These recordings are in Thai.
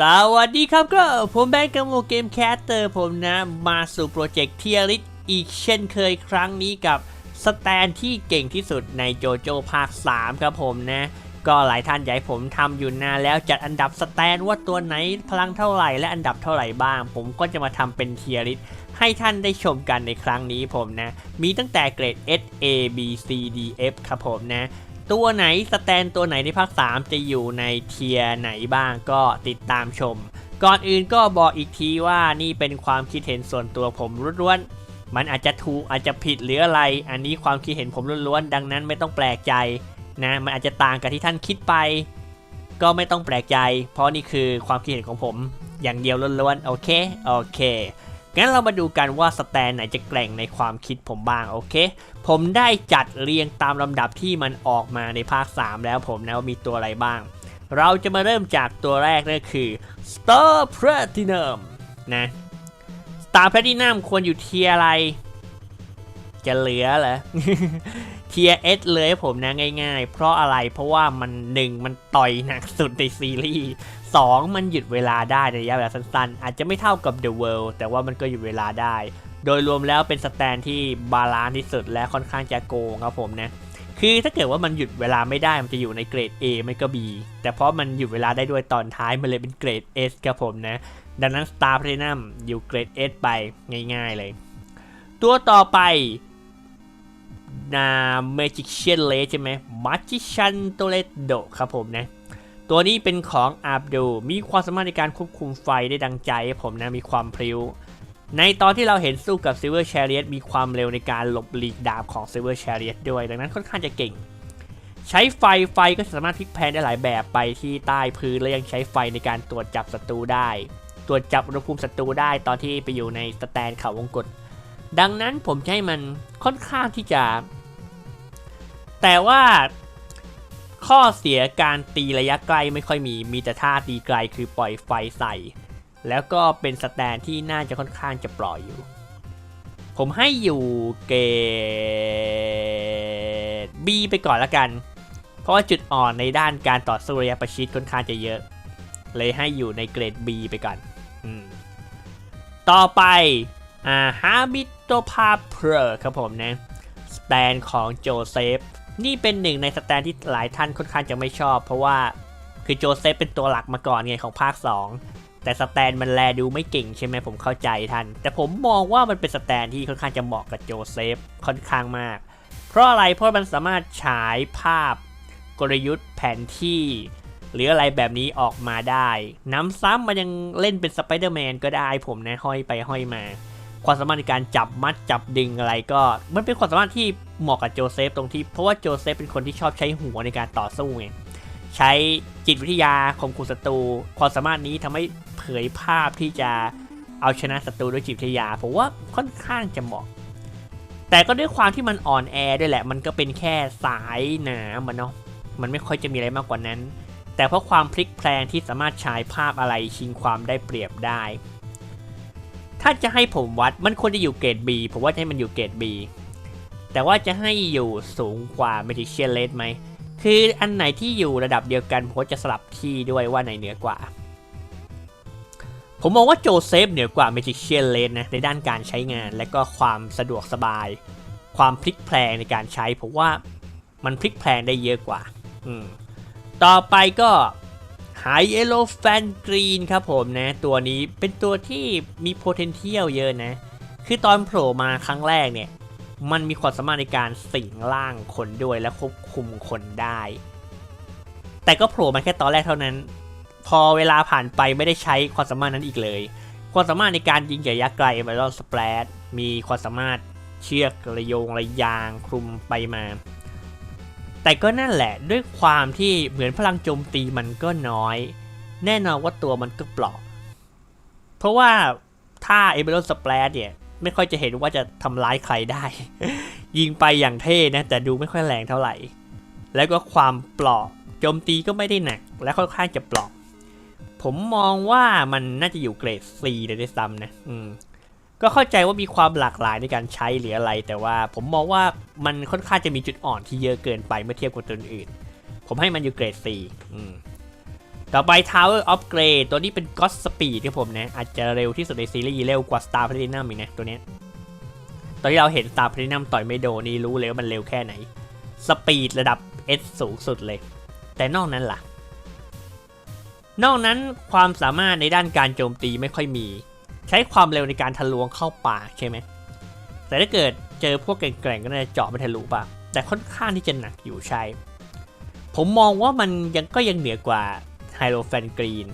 สวัสดีครับก็ผมแบงค์กัมโมเกมแคสเตอร์ผมนะมาสู่โปรเจกต์เทียริสอีกเช่นเคยครั้งนี้กับสแตนที่เก่งที่สุดในโจโจภาค 3 ครับผมนะ ก็หลายท่านอยากให้ผมทำอยู่นานแล้วจัดอันดับสแตนว่าตัวไหนพลังเท่าไหร่และอันดับเท่าไหร่บ้าง ผมก็จะมาทำเป็นเทียริสให้ท่านได้ชมกันในครั้งนี้ผมนะ มีตั้งแต่เกรด S A B C D F ครับผมนะ ตัวไหนสแตนตัวไหนในภาค 3 จะอยู่ในเทียร์ไหนบ้างก็ติดตามชม ก่อนอื่นก็บอกอีกทีว่านี่เป็นความคิดเห็นส่วนตัวผมล้วนๆ มันอาจจะถูกอาจจะผิดหรืออะไร อันนี้ความคิดเห็นผมล้วนๆ ดังนั้นไม่ต้องแปลกใจนะ มันอาจจะต่างกับที่ท่านคิดไป ก็ไม่ต้องแปลกใจ เพราะนี่คือความคิดเห็นของผมอย่างเดียวล้วนๆ โอเค โอเค งั้นเรามาดูกันว่าสแตนไหนจะแกร่งในความคิดผมบ้างโอเค ผมได้จัดเรียงตามลำดับที่มันออกมาในภาค 3 แล้วผมนะว่ามีตัวอะไรบ้าง เราจะมาเริ่มจากตัวแรกนั่นคือ Star Platinum นะ Star Platinum ควรอยู่เทียอะไร จะเหลือเหรอเทียเอสเลยผมนะง่าย ๆ เพราะอะไรเพราะว่ามันหนึ่งมันต่อยหนักสุดในซีรีส์ สองมันหยุดเวลาได้ในระยะเวลาสั้นๆ อาจจะไม่เท่ากับ The World แต่ว่ามันก็หยุดเวลาได้ โดยรวมแล้วเป็นสแตนที่บาลานซ์ที่สุดและค่อนข้างจะโกงครับผมนะคือถ้าเกิดว่ามันหยุดเวลาไม่ได้มันจะอยู่ในเกรด A ไม่ก็ B แต่เพราะมันหยุดเวลาได้ด้วยตอนท้ายมันเลยเป็นเกรด S ครับผมนะ ดังนั้น Star Platinum อยู่เกรด S ไปง่ายๆเลย ตัวต่อไปนา Magician l a ใช่ไหม Magician Toledo ครับผมนะ ตัวนี้เป็นของอาบดูมีความสามารถในการควบคุมไฟได้ดังใจ ผมนะมีความพริ้ว ในตอนที่เราเห็นสู้กับ Silver Chariot มีความเร็วในการหลบหลีกดาบของ Silver Chariot ด้วย ดังนั้นค่อนข้างจะเก่ง ใช้ไฟไฟก็สามารถพลิกแพลงได้หลายแบบไปที่ใต้พื้นและยังใช้ไฟในการตรวจจับศัตรูได้ ตรวจจับอุณหภูมิศัตรูได้ตอนที่ไปอยู่ในสแตนเขาวงกตดังนั้นผมให้มันค่อนข้างที่จะ แต่ว่า ข้อเสียการตีระยะไกลไม่ค่อยมี มีแต่ท่าตีไกลคือปล่อยไฟใส่ แล้วก็เป็นสแตนที่น่าจะค่อนข้างจะปล่อยอยู่ ผมให้อยู่เกรด B ไปก่อนละกัน เพราะว่าจุดอ่อนในด้านการต่อสู้ระยะประชิดค่อนข้างจะเยอะ เลยให้อยู่ในเกรด B ไปก่อนอต่อไปอ่าฮาบิโตพาเพรครับผมนะ สแตนของโจเซฟ นี่เป็นหนึ่งในสแตนที่หลายท่านค่อนข้างจะไม่ชอบ เพราะว่าคือโจเซฟเป็นตัวหลักมาก่อนไงของภาค 2 แต่สแตนมันแลดูไม่เก่งใช่ไหมผมเข้าใจท่านแต่ผมมองว่ามันเป็นสแตนที่ค่อนข้างจะเหมาะกับโจเซฟค่อนข้างมาก เพราะอะไรเพราะมันสามารถฉายภาพกลยุทธ์แผนที่ หรืออะไรแบบนี้ออกมาได้ น้ำซ้ำมันยังเล่นเป็นสไปเดอร์แมนก็ได้ผมนะห้อยไปห้อยมา ความสามารถในการจับมัดจับดึงอะไรก็ มันเป็นความสามารถที่เหมาะกับโจเซฟตรงที่ เพราะว่าโจเซฟเป็นคนที่ชอบใช้หัวในการต่อสู้ไงใช้จิตวิทยาข่มขู่ศัตรูความสามารถนี้ทำให้เผยภาพที่จะเอาชนะศัตรูด้วยจิตวิทยาผมว่าค่อนข้างจะเหมาะ แต่ก็ด้วยความที่มันอ่อนแอด้วยแหละ มันก็เป็นแค่สายหนามันเนาะมันไม่ค่อยจะมีอะไรมากกว่านั้น แต่เพราะความพลิกแพลงที่สามารถฉายภาพอะไรชิงความได้เปรียบได้ ถ้าจะให้ผมวัดมันควรจะอยู่เกรด B ผมว่าจะให้มันอยู่เกรด B แต่ว่าจะให้อยู่สูงกว่า Magician r a t ไหม คืออันไหนที่อยู่ระดับเดียวกันผมจะสลับที่ด้วยว่าไหนเหนือกว่า ผมมองว่าโจเซฟเหนือกว่า Magician r a t นะในด้านการใช้งานและก็ความสะดวกสบาย ความพลิกแพลงในการใช้ผมว่ามันพลิกแพลงได้เยอะกว่า อืม ต่อไปก็ High Elephant Green ครับผมนะ ตัวนี้เป็นตัวที่มี potential เยอะนะ คือตอนโผล่มาครั้งแรกเนี่ย มันมีความสามารถในการสิงร่างคนด้วยและควบคุมคนได้ แต่ก็โผล่มาแค่ตอนแรกเท่านั้น พอเวลาผ่านไปไม่ได้ใช้ความสามารถนั้นอีกเลย ความสามารถในการยิงระยะไกลมาแล้วสเปรดมีความสามารถเชือกระโยงระยางคลุมไปมา แต่ก็นั่นแหละด้วยความที่เหมือนพลังโจมตีมันก็น้อย แน่นอนว่าตัวมันก็เปลอกเพราะว่าถ้าเอเบโรสเปรดเนี่ย ไม่ค่อยจะเห็นว่าจะทำร้ายใครได้ ยิงไปอย่างเท่นะ แต่ดูไม่ค่อยแรงเท่าไหร่ แล้วก็ความเปลอกโจมตีก็ไม่ได้หนัก และค่อนข้างจะเปลอกผมมองว่ามันน่าจะอยู่เกรด C เลยด้วยซ้ำนะ อืม ก็เข้าใจว่ามีความหลากหลายในการใช้หรืออะไร แต่ว่าผมมองว่ามันค่อนข้างจะมีจุดอ่อนที่เยอะเกินไปเมื่อเทียบกับตัวอื่น ผมให้มันอยู่เกรด C อืมต่อไป Tower of Grey ตัวนี้เป็น God Speed ครับผมนะ อาจจะเร็วที่สุดในซีรีส์เร็วกว่า Star Platinum อีกนะตัวนี้ตอนที่เราเห็น Star Platinum ต่อยไม่โดนี่รู้เลยว่ามันเร็วแค่ไหน สปีดระดับ S สูงสุดเลย แต่นอกนั้นล่ะ นอกนั้นความสามารถในด้านการโจมตีไม่ค่อยมี ใช้ความเร็วในการทะลวงเข้าป่าใช่ไหมแต่ถ้าเกิดเจอพวกแกร่งๆก็น่าจะเจาะไม่ทะลุป่ะแต่ค่อนข้างที่จะหนักอยู่ใช่ ผมมองว่ามันยังก็ยังเหนือกว่าไฮโ o แฟนกรีน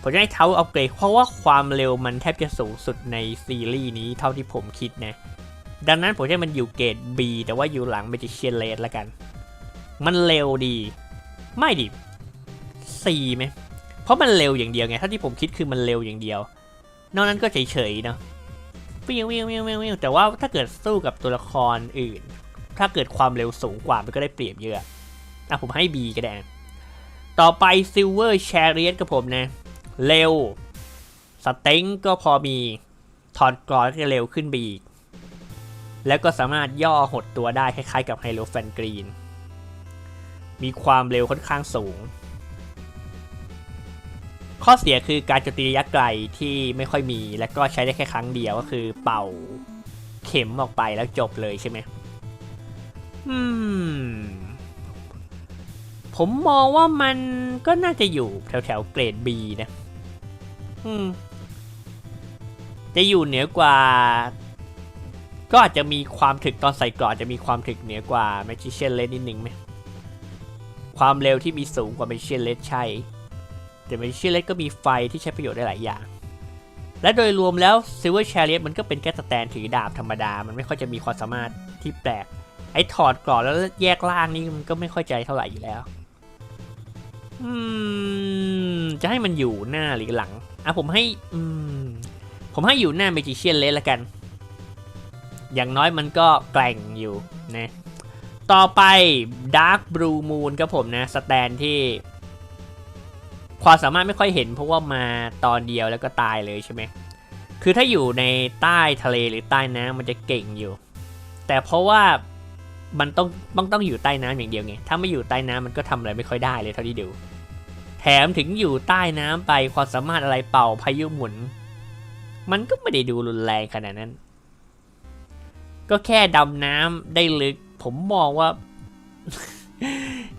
ผมจะให้เท้าอัปเกรดเพราะว่าความเร็วมันแทบจะสูงสุดในซีรีส์นี้เท่าที่ผมคิดนะ ดังนั้นผมให้มันอยู่เกรด B แต่ว่าอยู่หลัง Magician r a d ละกัน มันเร็วดี ไม่ดิ C ไหมเพราะมันเร็วอย่างเดียวไงเท่าที่ผมคิดคือมันเร็วอย่างเดียว นอกนั้นก็เฉยๆเนาะวิววิววิววิววิวแต่ว่าถ้าเกิดสู้กับตัวละครอื่น ถ้าเกิดความเร็วสูงกว่ามันก็ได้เปรียบเยอะอะผมให้ B ก็ได้ต่อไป Silver Chariot กับผมนะ เร็ว สเต็งก็พอมีถอดกรอนก็เร็วขึ้นไปอีก แล้วก็สามารถย่อหดตัวได้คล้ายๆกับไฮโลแฟนกรีน มีความเร็วค่อนข้างสูง ข้อเสียคือการโจมตีระยะไกลที่ไม่ค่อยมี และก็ใช้ได้แค่ครั้งเดียวก็คือเป่าเข็มออกไปแล้วจบเลยใช่ไหมอืม ผมมองว่ามันก็น่าจะอยู่แถวแถวๆเกรด B นะ อืม จะอยู่เหนือกว่า ก็อาจจะมีความถึกตอนใส่กรอดจะมีความถึกเหนือกว่า Magician Red นิดนึงไหม ความเร็วที่มีสูงกว่า Magician Red ใช่ แต่ Magician Red ก็มีไฟที่ใช้ประโยชน์ได้หลายอย่าง และโดยรวมแล้ว Silver Chariot มันก็เป็นแค่สแตนถือดาบธรรมดา มันไม่ค่อยจะมีความสามารถที่แปลก ไอ้ถอดกรอบแล้วแยกล่างนี่มันก็ไม่ค่อยใจเท่าไหร่อยู่แล้วอืมจะให้มันอยู่หน้าหรือหลังอะผมให้อืมผมให้อยู่หน้า Magician Red ละกัน อย่างน้อยมันก็แกร่งอยู่นะต่อไป Dark Blue Moon ครับผมนะ สแตนที่ ความสามารถไม่ค่อยเห็นเพราะว่ามาตอนเดียวแล้วก็ตายเลยใช่ไหมคือถ้าอยู่ในใต้ทะเลหรือใต้น้ำมันจะเก่งอยู่ แต่เพราะว่ามันต้องต้องต้องอยู่ใต้น้ำอย่างเดียวไง ถ้าไม่อยู่ใต้น้ำมันก็ทำอะไรไม่ค่อยได้เลยเท่าที่ดู แถมถึงอยู่ใต้น้ำไปความสามารถอะไรเป่าพายุหมุน มันก็ไม่ได้ดูรุนแรงขนาดนั้น ก็แค่ดำน้ำได้ลึก ผมมองว่า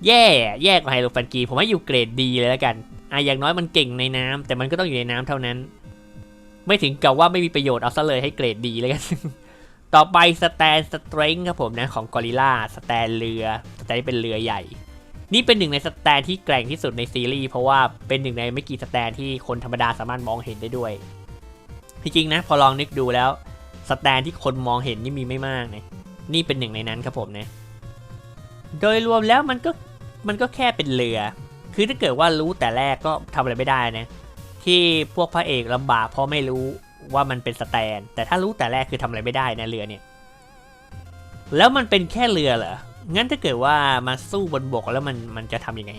แย่ แย่กว่าไฮโลฟันกี ผมให้อยู่เกรดดีเลยแล้วกัน อะอย่างน้อยมันเก่งในน้ำแต่มันก็ต้องอยู่ในน้ำเท่านั้น ไม่ถึงกับว่าไม่มีประโยชน์เอาซะเลยให้เกรดดีเลยกัน ต่อไปสแตนสเตรนครับผมนะของกอริล่าสแตนเรือสแตนเป็นเรือใหญ่ นี่เป็นหนึ่งในสแตนที่แกร่งที่สุดในซีรีส์เพราะว่าเป็นหนึ่งในไม่กี่สแตนที่คนธรรมดาสามารถมองเห็นได้ด้วยที่จริงนะพอลองนึกดูแล้วสแตนที่คนมองเห็นนี่มีไม่มากนะนี่เป็นหนึ่งในนั้นครับผมนะโดยรวมแล้วมันก็มันก็แค่เป็นเรือ คือถ้าเกิดว่ารู้แต่แรกก็ทำอะไรไม่ได้นะที่พวกพระเอกลำบากเพราะไม่รู้ว่ามันเป็นสแตน แต่ถ้ารู้แต่แรกคือทำอะไรไม่ได้นะเรือเนี่ย แล้วมันเป็นแค่เรือเหรองั้นถ้าเกิดว่ามาสู้บนบกแล้วมันมันจะทำยังไง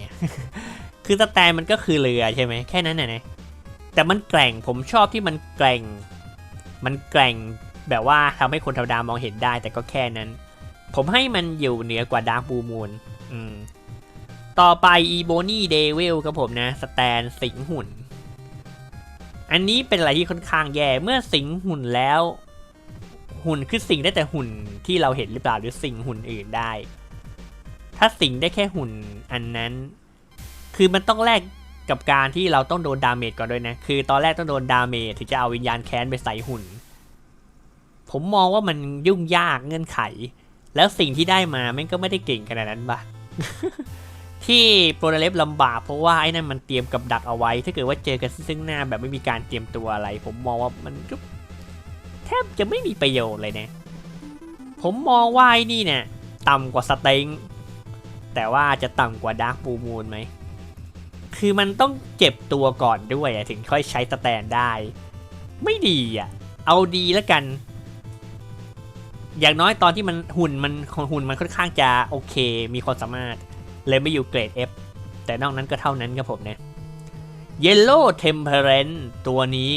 คือสแตนมันก็คือเรือใช่ไหมแค่นั้นน่ะนะแต่มันแกร่งผมชอบที่มันแกร่ง มันแกร่งแบบว่าทำให้คนธรรมดามองเห็นได้ แต่ก็แค่นั้น ผมให้มันอยู่เหนือกว่าดาร์ b บูมูนอืม ต่อไปอีโบนี่เดวิลครับผมนะ สแตนสิงหุ่น อันนี้เป็นอะไรที่ค่อนข้างแย่ เมื่อสิงหุ่นแล้ว หุ่นคือสิงได้แต่หุ่นที่เราเห็นหรือเปล่าหรือสิงหุ่นอื่นได้ ถ้าสิงได้แค่หุ่นอันนั้น คือมันต้องแลกกับการที่เราต้องโดนดาเมจก่อนด้วยนะ คือตอนแรกต้องโดนดาเมจถึงจะเอาวิญญาณแค้นไปใส่หุ่น ผมมองว่ามันยุ่งยากเงื่อนไข แล้วสิ่งที่ได้มาแม่งก็ไม่ได้เก่งขนาดนั้นปะ ที่โปรเลฟลำบากเพราะว่าไอ้นั่นมันเตรียมกับดักเอาไว้ ถ้าเกิดว่าเจอกันซึ่งหน้าแบบไม่มีการเตรียมตัวอะไร ผมมองว่ามันก็แทบจะไม่มีประโยชน์เลยนะ ผมมองว่าไอ้นี่เนี่ยต่ำกว่าสเต็งแต่ว่าจะต่ำกว่าดาร์ b บูมูนไหม คือมันต้องเจ็บตัวก่อนด้วยถึงค่อยใช้สแตนได้ ไม่ดีอะ เอาดีแล้วกัน อย่างน้อยตอนที่มันหุ่นมันหุ่นมันค่อนข้างจะโอเค มีความสามารถ เลยไม่อยู่เกรด F แต่นอกนั้นก็เท่านั้นครับผมเนี่ย Yellow Temperance ตัวนี้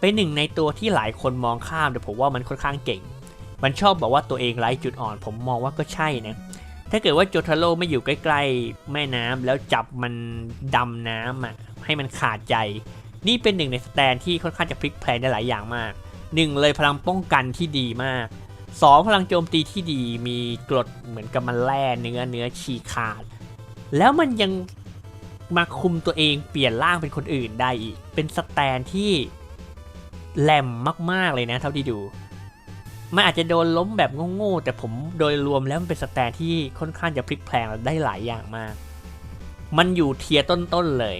เป็นหนึ่งในตัวที่หลายคนมองข้ามแต่ผมว่ามันค่อนข้างเก่ง มันชอบบอกว่าตัวเองไร้จุดอ่อน ผมมองว่าก็ใช่นะ ถ้าเกิดว่าโจทาโร่ไม่อยู่ใกล้ๆแม่น้ำแล้วจับมันดำน้ำอะให้มันขาดใจ นี่เป็นหนึ่งในสแตนที่ค่อนข้างจะพลิกแพลงได้หลายอย่างมากหนึ่งเลยพลังป้องกันที่ดีมาก สองพลังโจมตีที่ดีมีกรดเหมือนกับมันแล่เนื้อเนื้อฉีกขาด แล้วมันยังมาคุมตัวเองเปลี่ยนร่างเป็นคนอื่นได้อีก เป็นสแตนที่แหลมมาก ๆ เลยนะเท่าที่ดู มันอาจจะโดนล้มแบบโง่ๆแต่ผมโดยรวมแล้วมันเป็นสแตนที่ค่อนข้างจะพลิกแพลงได้หลายอย่างมาก มันอยู่เทียร์ต้น ๆ เลย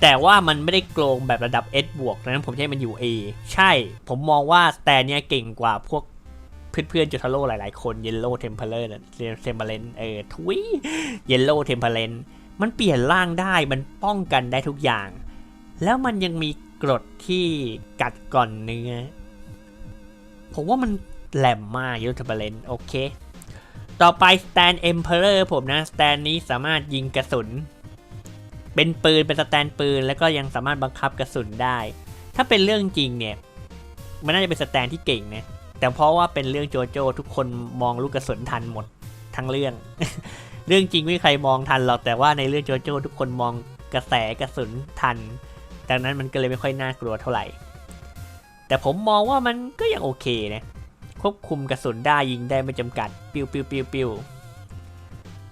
แต่ว่ามันไม่ได้โกงแบบระดับ S บวกดังนั้นผมให้มันอยู่ A ใช่ ผมมองว่าสแตนเนี้ยเก่งกว่าพวกเพื่อนๆจูทาโร่หลายๆคน Yellow Templar เทมเพลนเออทุย Yellow Templar มันเปลี่ยนร่างได้มันป้องกันได้ทุกอย่าง แล้วมันยังมีกรดที่กัดก่อนเนื้อ ผมว่ามันแหลมมากยูทเบเลนโอเค ต่อไป Stand Emperor ผมนะ Stand นี้สามารถยิงกระสุน เป็นปืนเป็นสแตนปืน แล้วก็ยังสามารถบังคับกระสุนได้ ถ้าเป็นเรื่องจริงเนี่ยมันน่าจะเป็นสแตนที่เก่งนะแต่เพราะว่าเป็นเรื่องโจโจ้ทุกคนมองลูกกระสุนทันหมดทั้งเรื่อง เรื่องจริงไม่มีใครมองทันหรอกแต่ว่าในเรื่องโจโจ้ทุกคนมองกระแสกระสุนทันดังนั้นมันก็เลยไม่ค่อยน่ากลัวเท่าไหร่ แต่ผมมองว่ามันก็ยังโอเคนะควบคุมกระสุนได้ยิงได้ไม่จำกัด ปิ้วปิ้วปิวปิว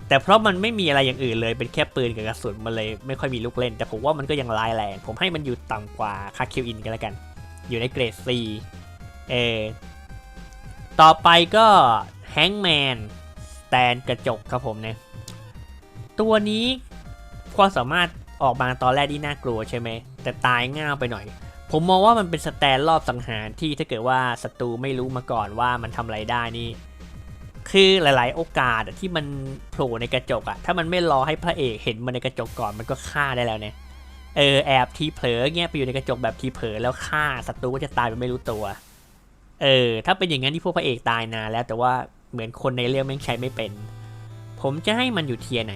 แต่เพราะมันไม่มีอะไรอย่างอื่นเลยเป็นแค่ปืนกับกระสุนมันเลยไม่ค่อยมีลูกเล่น แต่ผมว่ามันก็ยังร้ายแรงผมให้มันอยู่ต่ำกว่าคาคิวอินกันแล้วกัน อยู่ในเกรด C เอต่อไปก็แฮงแมนสแตนกระจกครับผมเนี่ยตัวนี้ความสามารถออกมาตอนแรกที่น่ากลัวใช่ไหม แต่ตายง่าไปหน่อย ผมมองว่ามันเป็นสแตนรอบสังหารที่ถ้าเกิดว่าศัตรูไม่รู้มาก่อนว่ามันทำอะไรได้นี่ คือหลาย ๆ โอกาสที่มันโผล่ในกระจกอะถ้ามันไม่รอให้พระเอกเห็นมันในกระจกก่อนมันก็ฆ่าได้แล้วเนี่ยเออแอบทีเผลอเงี้ยไปอยู่ในกระจกแบบทีเผลอแล้วฆ่าศัตรูก็จะตายไปไม่รู้ตัว เออ ถ้าเป็นอย่างนั้นที่พวกพระเอกตายนานแล้ว แต่ว่าเหมือนคนในเรื่องแม่งใช้ไม่เป็น ผมจะให้มันอยู่เทียไหน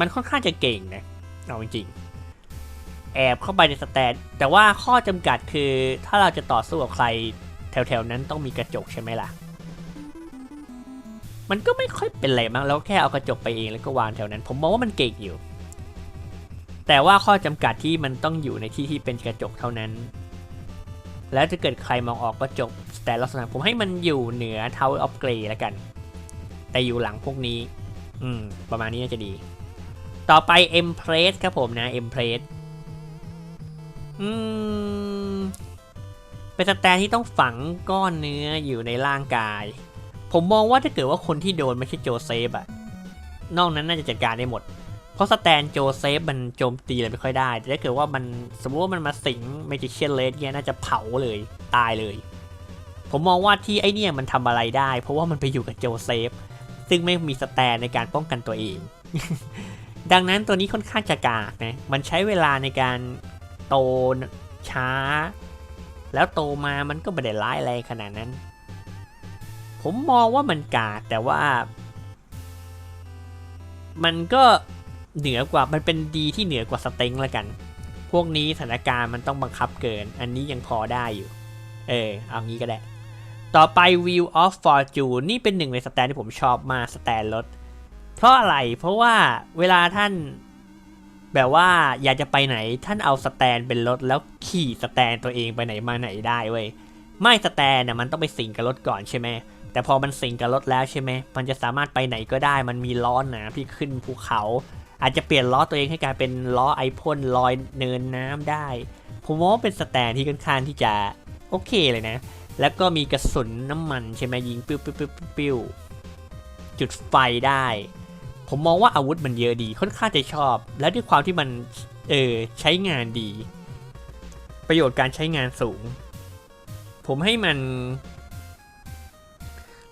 มันค่อนข้างจะเก่งนะเอาจริงๆแอบเข้าไปในสแตนแต่ว่าข้อจำกัดคือถ้าเราจะต่อสู้กับใครแถวๆนั้นต้องมีกระจกใช่ไหมล่ะ มันก็ไม่ค่อยเป็นไรมั้งแล้วแค่เอากระจกไปเองแล้วก็วางแถวนั้น ผมมองว่ามันเก่งอยู่ แต่ว่าข้อจำกัดที่มันต้องอยู่ในที่ที่เป็นกระจกเท่านั้น แล้วถ้าเกิดใครมองออกก็จบ แต่ลักษณะผมให้มันอยู่เหนือ Tower of Grey แล้วกัน แต่อยู่หลังพวกนี้ อืม ประมาณนี้น่าจะดี ต่อไป Empress ครับผมนะ Empress อืมเป็นสแตนที่ต้องฝังก้อนเนื้ออยู่ในร่างกาย ผมมองว่าถ้าเกิดว่าคนที่โดนไม่ใช่โจเซฟอะนอกนั้นน่าจะจัดการได้หมด เพราะสแตนโจเซฟมันโจมตีอะไรไม่ค่อยได้ แต่ถ้าเกิดว่ามันสมมติว่ามันมาสิงเมจิเชียนเลสเนี่ยน่าจะเผาเลยตายเลย ผมมองว่าที่ไอเนี่ยมันทำอะไรได้ เพราะว่ามันไปอยู่กับโจเซฟ ซึ่งไม่มีสแตนในการป้องกันตัวเอง ดังนั้นตัวนี้ค่อนข้างจะกากนะ มันใช้เวลาในการโตช้า แล้วโตมามันก็ไม่ได้ร้ายแรขนาดนั้น ผมมองว่ามันกากแต่ว่า มันก็เหนือกว่ามันเป็นดีที่เหนือกว่าสเต็งละกัน พวกนี้สถานการณ์มันต้องบังคับเกิน อันนี้ยังพอได้อยู่ เออ เอางี้ก็ได้ ต่อไป Wheel of Fortune นี่เป็นหนึ่งในสแตนที่ผมชอบมากสแตนรถ เพราะอะไร เพราะว่าเวลาท่านแบบว่าอยากจะไปไหนท่านเอาสแตนเป็นรถแล้วขี่สแตนตัวเองไปไหนมาไหนได้เว้ย ไม่สแตนน่ะมันต้องไปสิงกับรถก่อนใช่ไหม แต่พอมันสิงกับรถแล้วใช่ไหมมันจะสามารถไปไหนก็ได้ มันมีล้อหนาที่ขึ้นภูเขา อาจจะเปลี่ยนล้อตัวเองให้กลายเป็นล้อไอพ่นลอยเนินน้ำได้ ผมว่าเป็นสแตนที่ค่อนข้างที่จะโอเคเลยนะ แล้วก็มีกระสุนน้ำมันใช่ไหมยิงปิ้วปิ้วปิ้วปิ้วปิ้วจุดไฟได้ ผมมองว่าอาวุธมันเยอะดี ค่อนข้างจะชอบ และด้วยความที่มันเออใช้งานดี ประโยชน์การใช้งานสูง ผมให้มัน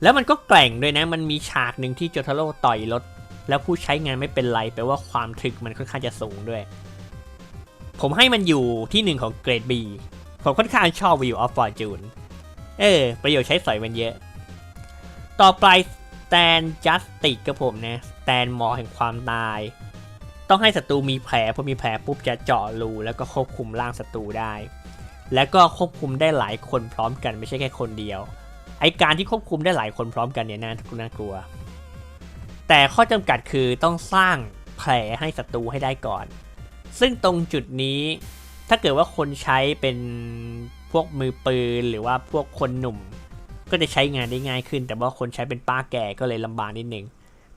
แล้วมันก็แกร่งด้วยนะ มันมีฉากหนึ่งที่โจทาโร่ต่อยรถ แล้วผู้ใช้งานไม่เป็นไรแปลว่าความถึกมันค่อนข้างจะสูงด้วย ผมให้มันอยู่ที่หนึ่งของเกรด B ผมค่อนข้างชอบ View of Fortune เออ ประโยชน์ใช้สอยมันเยอะ ต่อไป Stand Justice กับผมนะ Stand หมอแห่งความตาย ต้องให้ศัตรูมีแผลพอมีแผลปุ๊บจะเจาะรูแล้วก็ควบคุมร่างศัตรูได้ แล้วก็ควบคุมได้หลายคนพร้อมกันไม่ใช่แค่คนเดียว ไอการที่ควบคุมได้หลายคนพร้อมกันเนี่ยน่ากลัว แต่ข้อจำกัดคือต้องสร้างแผลให้ศัตรูให้ได้ก่อน ซึ่งตรงจุดนี้ถ้าเกิดว่าคนใช้เป็นพวกมือปืนหรือว่าพวกคนหนุ่ม ก็จะใช้งานได้ง่ายขึ้น แต่ว่าคนใช้เป็นป้าแก่ก็เลยลำบากนิดนึง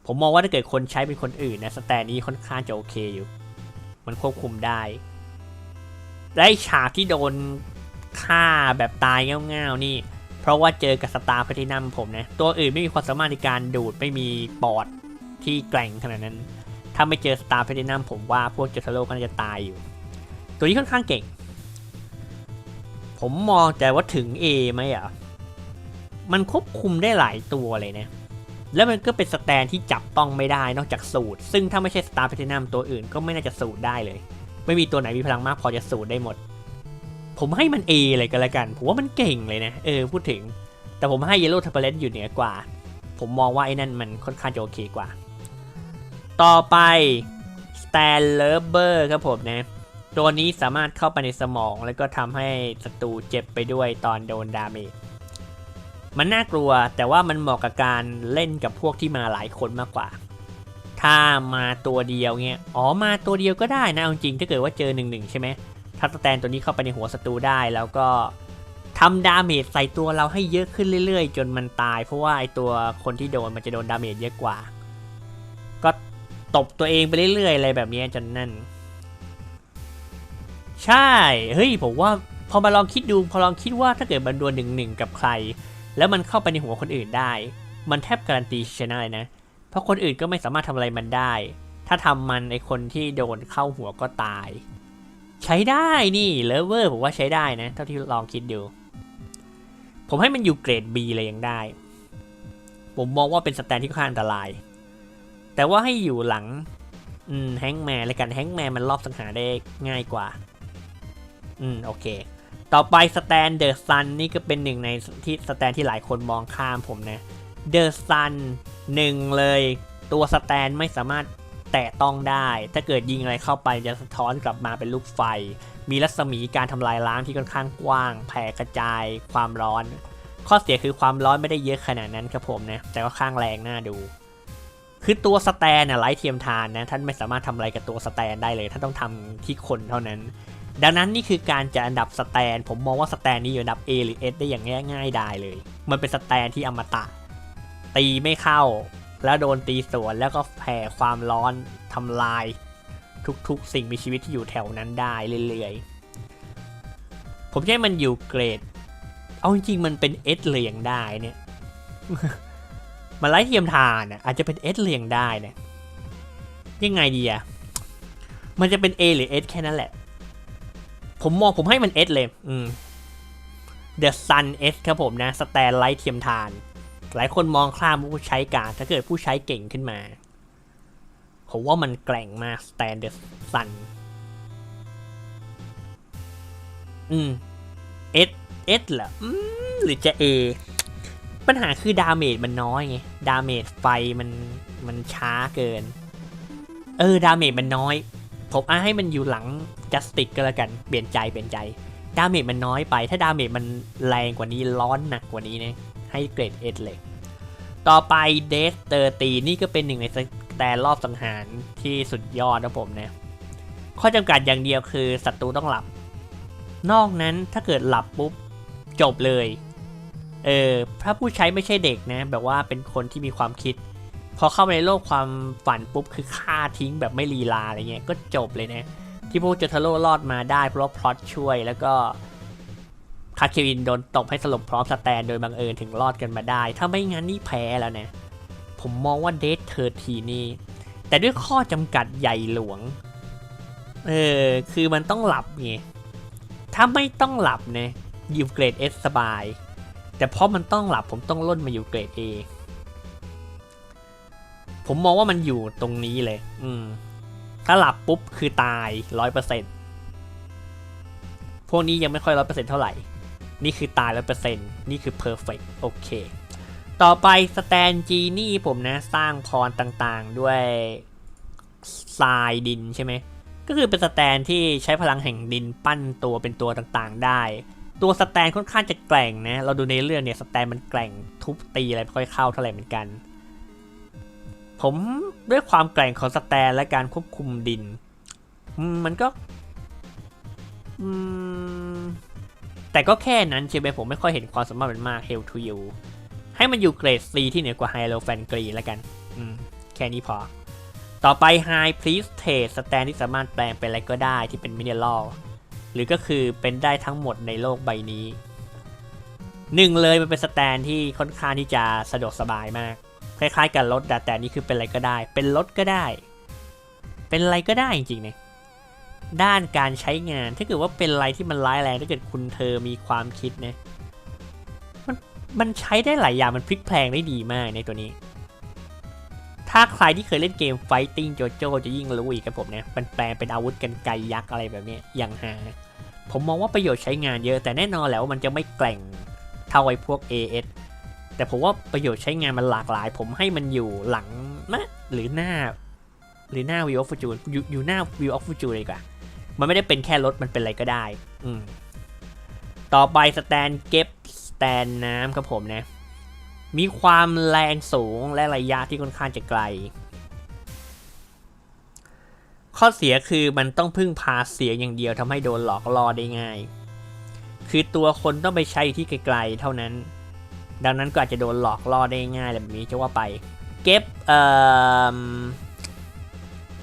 ผมมองว่าถ้าเกิดคนใช้เป็นคนอื่นนะสแตนนี้ค่อนข้างจะโอเคอยู่ มันควบคุมได้และไอ้ฉากที่โดนฆ่าแบบตายเง่าๆนี่ เพราะว่าเจอกับสตาร์แพทินัมผมนะ ตัวอื่นไม่มีความสามารถในการดูดไม่มีปอดที่แกร่งขนาดนั้น ถ้าไม่เจอสตาร์แพทินัมผมว่าพวกเจอทโร่ก็น่าจะตายอยู่ ตัวนี้ค่อนข้างเก่ง ผมมองแต่ว่าถึง A ไหมอะ มันควบคุมได้หลายตัวเลยนะ แล้วมันก็เป็นสแตนที่จับต้องไม่ได้นอกจากสูตร ซึ่งถ้าไม่ใช่สตาร์แพทินัมตัวอื่นก็ไม่น่าจะสูตรได้เลย ไม่มีตัวไหนมีพลังมากพอจะสูตรได้หมด ผมให้มัน A เลยก็แล้วกัน ผมว่ามันเก่งเลยนะ เออ พูดถึง แต่ผมให้ Yellow t a p l e t อยู่เหนือกว่า ผมมองว่าไอ้นั่นมันค่อนข้างจะโอเคกว่า ต่อไป Stan Lover ครับผมนะ ตัวนี้สามารถเข้าไปในสมองแล้วก็ทำให้ศัตรูเจ็บไปด้วยตอนโดนดาเมจ มันน่ากลัวแต่ว่ามันเหมาะกับการเล่นกับพวกที่มาหลายคนมากกว่า ถ้ามาตัวเดียวเงี้ย อ๋อ มาตัวเดียวก็ได้นะเอาจริงถ้าเกิดว่าเจอหนึ่งหนึ่งใช่ไหม ถ้าสแตนตัวนี้เข้าไปในหัวศัตรูได้ แล้วก็ทำดาเมจใส่ตัวเราให้เยอะขึ้นเรื่อยๆ จนมันตาย เพราะว่าไอตัวคนที่โดนมันจะโดนดาเมจเยอะกว่า ก็ตบตัวเองไปเรื่อยๆอะไรแบบนี้จนนั่น ใช่ เฮ้ยผมว่าพอมาลองคิดดูพอลองคิดว่าถ้าเกิดมันดวลหนึ่งหนึ่งกับใคร แล้วมันเข้าไปในหัวคนอื่นได้ มันแทบการันตีชนะเลยนะ เพราะคนอื่นก็ไม่สามารถทำอะไรมันได้ ถ้าทำมันไอคนที่โดนเข้าหัวก็ตาย ใช้ได้นี่เลเวอร์ผมว่าใช้ได้นะ เท่าที่ลองคิดดู ผมให้มันอยู่เกรด B เลยยังได้ ผมมองว่าเป็นสแตนที่ค่อนข้างอันตราย แต่ว่าให้อยู่หลังอืมแฮงแมนเลยกันแฮงแมนมันรอบสังหารได้ง่ายกว่า อืม โอเค ต่อไปสแตนเดอะซันนี่ก็เป็นหนึ่งในที่สแตนที่หลายคนมองข้ามผมนะเดอะซันหนึ่งเลยตัวสแตนไม่สามารถ แตะต้องได้ ถ้าเกิดยิงอะไรเข้าไปจะสะท้อนกลับมาเป็นลูกไฟ มีรัศมีการทำลายล้างที่ค่อนข้างกว้าง แผ่กระจาย ความร้อน ข้อเสียคือความร้อนไม่ได้เยอะขนาดนั้นครับผมนะ แต่ก็ข้างแรงน่าดู คือตัวสแตนน่ะไร้เทียมทานนะ ท่านไม่สามารถทำอะไรกับตัวสแตนได้เลย ท่านต้องทำที่คนเท่านั้น ดังนั้นนี่คือการจะอันดับสแตน ผมมองว่าสแตนนี้อยู่อันดับ A หรือ S ได้อย่างง่ายๆได้เลย มันเป็นสแตนที่อมตะ ตีไม่เข้า แล้วโดนตีสวนแล้วก็แผ่ความร้อนทำลาย ทุกๆ สิ่งมีชีวิตที่อยู่แถวนั้นได้เรื่อยๆ ผมให้มันอยู่เกรด เอาจริงๆมันเป็น S เลยยังได้เนี่ย มันไร้เทียมทานอะอาจจะเป็น S เลยยังได้เนี่ยยังไงดีอะมันจะเป็น A หรือ S แค่นั้นแหละ ผมมองผมให้มัน S เลย อืม The Sun S ครับผมนะ สแตนไลท์เทียมทาน หลายคนมองข้ามผู้ใช้การถ้าเกิดผู้ใช้เก่งขึ้นมา ผมว่ามันแกร่งมาก Stand the Sun อืม S S เหรออืมหรือจะ A ปัญหาคือดาเมจมันน้อยไง ดาเมจไฟมันมันช้าเกิน เออ ดาเมจมันน้อย ผมเอาให้มันอยู่หลังจัสติกก็แล้วกัน เปลี่ยนใจเปลี่ยนใจ ดาเมจมันน้อยไป ถ้าดาเมจมันแรงกว่านี้ร้อนหนักกว่านี้นะ ให้เกรด S เลยต่อไปเดสเตอร์ตีนี่ก็เป็นหนึ่งในแตนรอบสังหารที่สุดยอดนะผมนะข้อจำกัดอย่างเดียวคือศัตรูต้องหลับ นอกนั้นถ้าเกิดหลับปุ๊บจบเลย เออถ้าผู้ใช้ไม่ใช่เด็กนะ แบบว่าเป็นคนที่มีความคิด พอเข้าไปในโลกความฝันปุ๊บคือฆ่าทิ้งแบบไม่ลีลาอะไรเงี้ยก็จบเลยนะ ที่พวกเจอทาโร่รอดมาได้เพราะพล็อตช่วยแล้วก็ คาเควินโดนตบให้สลบพร้อมสแตนโดยบังเอิญถึงรอดกันมาได้ ถ้าไม่งั้นนี่แพ้แล้วนะ ผมมองว่าเดทเธอทีนี่ แต่ด้วยข้อจำกัดใหญ่หลวง เออ คือมันต้องหลับไง ถ้าไม่ต้องหลับเนี่ยอยู่เกรด S สสบาย แต่เพราะมันต้องหลับผมต้องล่นมาอยู่เกรด A ผมมองว่ามันอยู่ตรงนี้เลย อืม ถ้าหลับปุ๊บคือตายร้อยเปอร์เซ็นพวกนี้ยังไม่ค่อยร้อยเปอร์เซ็นเท่าไหร่ นี่คือตายร้อยเปอร์เซ็นต์นี่คือเพอร์เฟกโอเค ต่อไปสแตนจีนี่ผมนะสร้างพรต่างๆด้วยทรายดินใช่ไหม ก็คือเป็นสแตนที่ใช้พลังแห่งดินปั้นตัวเป็นตัวต่างๆได้ ตัวสแตนค่อนข้างจะแกร่งนะ เราดูในเรื่องเนี่ยสแตนมันแกร่งทุบตีอะไรไม่ค่อยเข้าเท่าไหร่เหมือนกัน ผมด้วยความแกร่งของสแตนและการควบคุมดิน มันก็ อืม แต่ก็แค่นั้นใช่ไหมผมไม่ค่อยเห็นความสามารถมันมาก Hell to you ให้มันอยู่เกรด C ที่เหนือกว่า h i l o f a n g r e e แล้วกัน อืม แค่นี้พอ ต่อไป High Priestess สแตนที่สามารถแปลงเป็นอะไรก็ได้ที่เป็นมิเนอรัลหรือก็คือเป็นได้ทั้งหมดในโลกใบนี้หนึ่งเลยมันเป็นสแตนที่ค่อนข้างที่จะสะดวกสบายมาก คล้ายๆกับรถแต่แต่นี่คือเป็นอะไรก็ได้ เป็นรถก็ได้ เป็นอะไรก็ได้จริงๆเนี่ย ด้านการใช้งาน ถ้าเกิดว่าเป็นอะไรที่มันร้ายแรงถ้าเกิดคุณเธอมีความคิดนะมันมันใช้ได้หลายอย่างมันพลิกแพลงได้ดีมากในตัวนี้ ถ้าใครที่เคยเล่นเกม Fighting JoJo จะยิ่งรู้อีกครับผมเนี่ยมันแปลงเป็นอาวุธกันไกยักษ์อะไรแบบนี้ยอย่างหาผมมองว่าประโยชน์ใช้งานเยอะ แต่แน่นอนแล้วามันจะไม่แกร่งเท่าไอ้พวก AS แต่ผมว่าประโยชน์ใช้งานมันหลากหลาย ผมให้มันอยู่หลังนะหรือหน้า หรือหน้า View of Fortune อยู่อยู่หน้า View of Fortune เลยดีกว่า มันไม่ได้เป็นแค่รถมันเป็นอะไรก็ได้ อืมต่อไปสแตนเก็บสแตนน้ำครับผมนะ มีความแรงสูงและระยะที่ค่อนข้างจะไกล ข้อเสียคือมันต้องพึ่งพาเสียงอย่างเดียวทำให้โดนหลอกล่อได้ง่าย คือตัวคนต้องไปใช้ที่ไกลๆเท่านั้น ดังนั้นก็อาจจะโดนหลอกล่อได้ง่ายแบบนี้จะว่าไป เก็บเอ่อ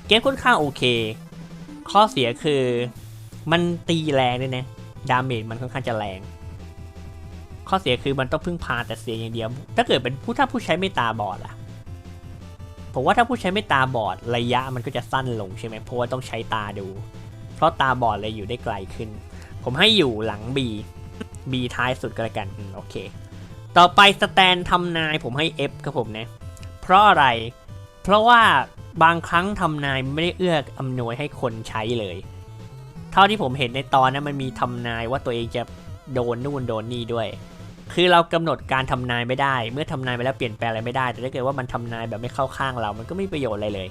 เก็บค่อนข้างโอเค ข้อเสียคือมันตีแรงด้วยนะ ดาเมจมันค่อนข้างจะแรง ข้อเสียคือมันต้องพึ่งพาแต่เสียงอย่างเดียว ถ้าเกิดเป็นผู้ถ้าผู้ใช้ไม่ตาบอดอะผมว่าถ้าผู้ใช้ไม่ตาบอดระยะมันก็จะสั้นลงใช่ไหมเพราะว่าต้องใช้ตาดู เพราะตาบอดเลยอยู่ได้ไกลขึ้น ผมให้อยู่หลัง B B ท้ายสุดก็แล้วกันโอเค ต่อไปสแตนทำนายผมให้ F ครับผมนะ เพราะอะไร เพราะว่า บางครั้งทำนายไม่ได้เอื้ออำนวยให้คนใช้เลย เท่าที่ผมเห็นในตอนนั้นมันมีทำนายว่าตัวเองจะโดนนู่นโดนนี่ด้วย คือเรากำหนดการทำนายไม่ได้ เมื่อทำนายไปแล้วเปลี่ยนแปลงอะไรไม่ได้ แต่ถ้าเกิดว่ามันทำนายแบบไม่เข้าข้างเรา มันก็ไม่ประโยชน์อะไรเลย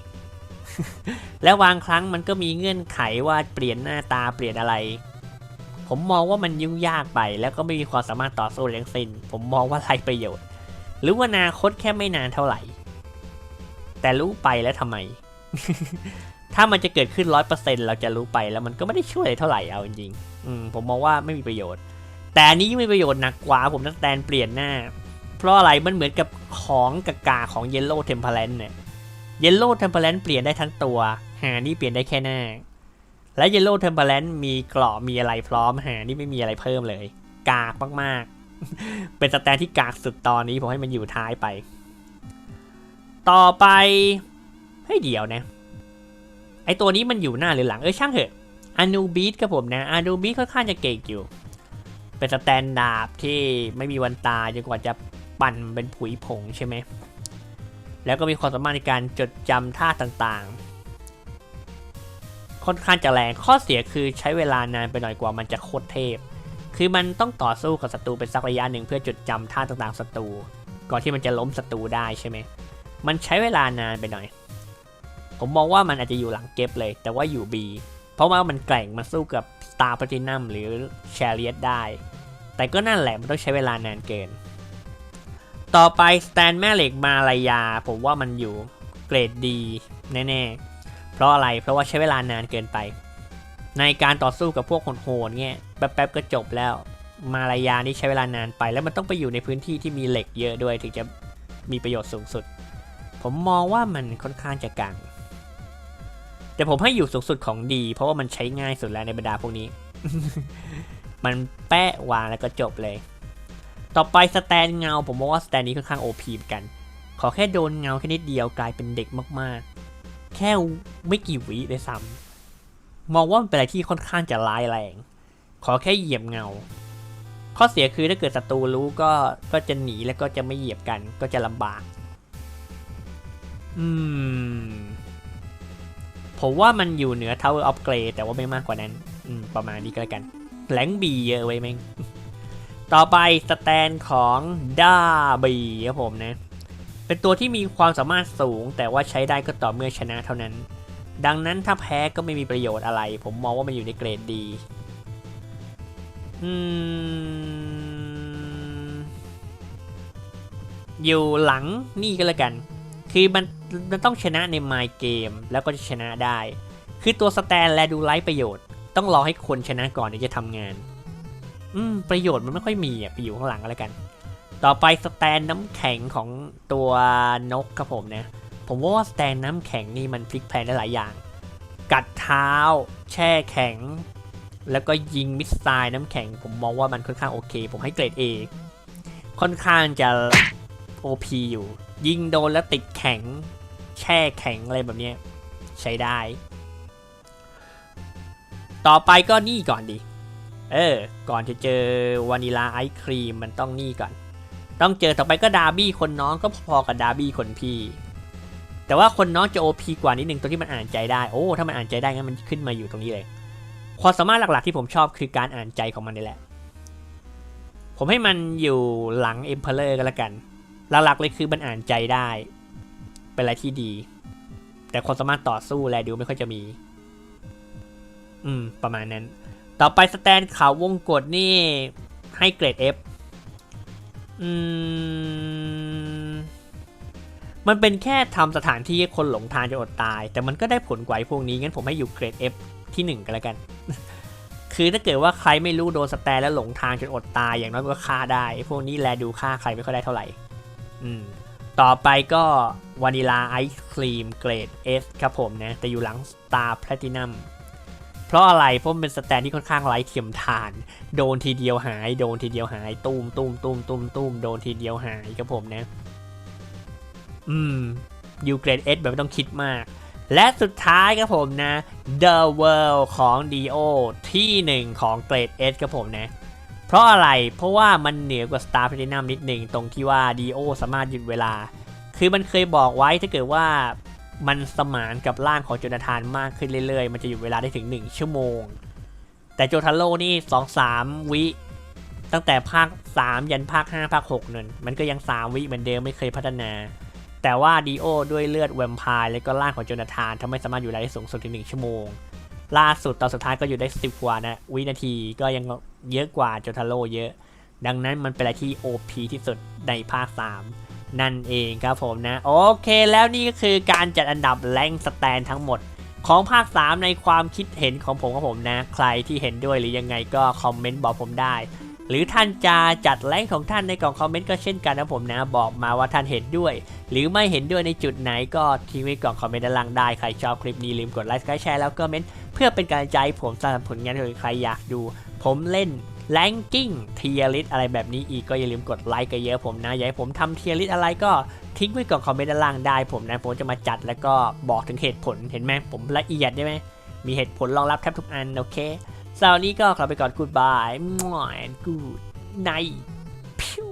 แล้วบางครั้งมันก็มีเงื่อนไขว่าเปลี่ยนหน้าตาเปลี่ยนอะไร ผมมองว่ามันยุ่งยากไป แล้วก็ไม่มีความสามารถต่อสู้ทั้งสิ้น ผมมองว่าไรประโยชน์ หรือว่านาคตแค่ไม่นานเท่าไหร่ แต่รู้ไปแล้วทำไม ถ้ามันจะเกิดขึ้นร้อยเปอร์เซ็นเราจะรู้ไปแล้วมันก็ไม่ได้ช่วยอะไรเท่าไหร่เอาจริงๆผมมองว่าไม่มีประโยชน์ แต่อันนี้มีประโยชน์หนักกว่าผมตั้งแต่เปลี่ยนหน้า เพราะอะไรมันเหมือนกับของกากาของ Yellow Temperance เนี่ย Yellow Temperance เปลี่ยนได้ทั้งตัว หานี่เปลี่ยนได้แค่หน้า และ Yellow Temperance มีเกราะมีอะไรพร้อมหานี่ไม่มีอะไรเพิ่มเลย กากมากๆ เป็นสแตนที่กากสุดตอนนี้ผมให้มันอยู่ท้ายไป ต่อไปให้ยเดี๋ยวนะไอตัวนี้มันอยู่หน้าหรือหลัง เออช่างเถอะอนูบีทกับผมนะอนูบีทค่อนข้างจะเก่งอยู่ เป็นสแตนดาร์ดที่ไม่มีวันตายจนกว่าจะปั่นเป็นผุยผงใช่ไหม แล้วก็มีความสามารถในการจดจำท่าต่างๆ ค่อนข้างจะแรง ข้อเสียคือใช้เวลานานไปหน่อยกว่ามันจะโคตรเทพ คือมันต้องต่อสู้กับศัตรูเป็นสักระยะหนึ่งเพื่อจดจำท่าต่างๆศัตรู ก่อนที่มันจะล้มศัตรูได้ใช่ไหม มันใช้เวลานานไปหน่อย ผมมองว่ามันอาจจะอยู่หลังเก็บเลย แต่ว่าอยู่ B เพราะว่ามันแกร่งมาสู้กับ Star Platinum หรือ Chariot ได้ แต่ก็นั่นแหละมันต้องใช้เวลานานเกิน ต่อไปสแตนแม่เหล็กมาลายา ผมว่ามันอยู่เกรดดีแน่ๆ เพราะอะไรเพราะว่าใช้เวลานานเกินไป ในการต่อสู้กับพวกโหดๆเงี้ยแป๊บๆก็จบแล้วมาลายานี่ใช้เวลานานไป แล้วมันต้องไปอยู่ในพื้นที่ที่มีเหล็กเยอะด้วยถึงจะมีประโยชน์สูงสุด ผมมองว่ามันค่อนข้างจะกลางแต่ผมให้อยู่สูงสุดของดี เพราะว่ามันใช้ง่ายสุดแล้วในบรรดาพวกนี้ มันแปะวางแล้วก็จบเลย ต่อไปสแตนเงา ผมมองว่าสแตนนี้ค่อนข้างโอพีเหมือนกัน ขอแค่โดนเงาแค่นิดเดียวกลายเป็นเด็กมากๆ แค่ไม่กี่วิเลยซ้ำมองว่ามันเป็นอะไรที่ค่อนข้างจะร้ายแรง ขอแค่เหยียบเงา ข้อเสียคือถ้าเกิดศัตรูรู้ก็ก็จะหนีแล้วก็จะไม่เหยียบกันก็จะลำบาก อืม ผมว่ามันอยู่เหนือ Tower of Grey แต่ว่าไม่มากกว่านั้น อืม ประมาณนี้ก็แล้วกันแหลงบีเยอะไว้ยแม่ง ต่อไปสแตนของดาบีครับผมนะ เป็นตัวที่มีความสามารถสูง แต่ว่าใช้ได้ก็ต่อเมื่อชนะเท่านั้น ดังนั้นถ้าแพ้ก็ไม่มีประโยชน์อะไร ผมมองว่ามันอยู่ในเกรดดีอืมอยู่หลังนี่ก็แล้วกัน คือมัน มันต้องชนะในไมเกมแล้วก็จะชนะได้ คือตัวสแตนและดูไลฟ์ประโยชน์ ต้องรอให้คนชนะก่อนถึงจะทำงาน อืม ประโยชน์มันไม่ค่อยมีอะไปอยู่ข้างหลังก็แล้วกัน ต่อไปสแตนน้ำแข็งของตัวนกครับผมนะ ผมว่าสแตนน้ำแข็งนี่มันพลิกแพลงได้หลายอย่าง กัดเท้า แช่แข็ง แล้วก็ยิงมิสไซล์น้ำแข็ง ผมมองว่ามันค่อนข้างโอเค ผมให้เกรด A ค่อนข้างจะ OP อยู่ ยิงโดนแล้วติดแข็ง แช่แข็งอะไรแบบนี้ใช้ได้ ต่อไปก็นี่ก่อนดิ เออ ก่อนจะเจอวานิลาไอครีมมันต้องนี่ก่อน ต้องเจอต่อไปก็ดาร์บี้คนน้องก็พอๆกับดาร์บี้คนพี่ แต่ว่าคนน้องจะ OP กว่านิดนึงตรงที่มันอ่านใจได้ โอ้ ถ้ามันอ่านใจได้งั้นมันขึ้นมาอยู่ตรงนี้เลย ความสามารถหลักๆที่ผมชอบคือการอ่านใจของมันนี่แหละ ผมให้มันอยู่หลัง Emperor ก็แล้วกัน หลักๆเลยคือมันอ่านใจได้ เป็นอะไรที่ดี แต่ความสามารถต่อสู้แลดูไม่ค่อยจะมี อืม ประมาณนั้น ต่อไปสแตนขาววงกดนี่ ให้เกรด F อืม มันเป็นแค่ทำสถานที่ให้คนหลงทางจะอดตาย แต่มันก็ได้ผลกว่าพวกนี้งั้นผมให้อยู่เกรด F ที่ 1กันแล้วกัน คือถ้าเกิดว่าใครไม่รู้โดนสแตนแล้วหลงทางจนอดตายอย่างน้อยก็ฆ่าได้ พวกนี้แลดูฆ่าใครไม่ค่อยได้เท่าไหร่ อืม ต่อไปก็วานิลาไอศครีมเกรด S ครับผมนะ แต่อยู่หลัง Star Platinum เพราะอะไร เพราะมันเป็นสแตนที่ค่อนข้างไร้เทียมทาน โดนทีเดียวหาย โดนทีเดียวหายตูมตูมตูมตูมตูมโดนทีเดียวหายครับผมนะ อืมยูเกรด S แบบไม่ต้องคิดมาก และสุดท้ายครับผมนะ The World ของ Dio ที่ 1 ของเกรด S ครับผมนะ เพราะอะไร เพราะว่ามันเหนือกว่า Star Platinum นิดหนึ่งตรงที่ว่า Dio สามารถหยุดเวลา คือมันเคยบอกไว้ถ้าเกิดว่ามันสมานกับร่างของโจนาธานมากขึ้นเรื่อยๆ มันจะหยุดเวลาได้ถึง 1 ชั่วโมง แต่โจทาโร่นี่ 2-3 วิ ตั้งแต่ภาค 3 ยันภาค 5 ภาค6นั่นมันก็ยัง 3 วิเหมือนเดิมไม่เคยพัฒนา แต่ว่าดีโอด้วยเลือดแวมไพร์และก็ร่างของโจนาธานทำให้สามารถอยู่ได้สูงสุดถึง 1 ชั่วโมง ล่าสุดตอนสุดท้ายก็อยู่ได้ 10 กว่านะ วินาทีก็ยังเยอะกว่าโจทาโร่เยอะ ดังนั้นมันเป็นอะไรที่ OP ที่สุดในภาค 3 นั่นเองครับผมนะ โอเคแล้วนี่ก็คือการจัดอันดับแรงสแตนทั้งหมด ของภาค 3 ในความคิดเห็นของผมครับผมนะ ใครที่เห็นด้วยหรือยังไงก็คอมเมนต์บอกผมได้ หรือท่านจะจัดแรงของท่านในกล่องคอมเมนต์ก็เช่นกันนะผมนะบอกมาว่าท่านเห็นด้วย หรือไม่เห็นด้วยในจุดไหนก็ทิ้งไว้กล่องคอมเมนต์ด้านล่างได้ใครชอบคลิปนี้ลืมกดไลค์กดแชร์แล้วก็เมนต์เพื่อเป็นกำลังใจผมสร้างผลงานให้ใครอยากดู ผมเล่นแลงกิ้งเทียริสอะไรแบบนี้อีกก็อย่าลืมกดไลค์กันเยอะผมนะอยากให้ผมทำเทียริสอะไรก็ทิ้งไว้กล่องคอมเมนต์ด้านล่างได้ผมนะผมจะมาจัดแล้วก็บอกถึงเหตุผลเห็นไหมผมละเอียดได้ไหมมีเหตุผลรองรับแทบทุกอันโอเค สาวนี้ก็กลับไปก่อนกูดบายมอนกูดไนพิว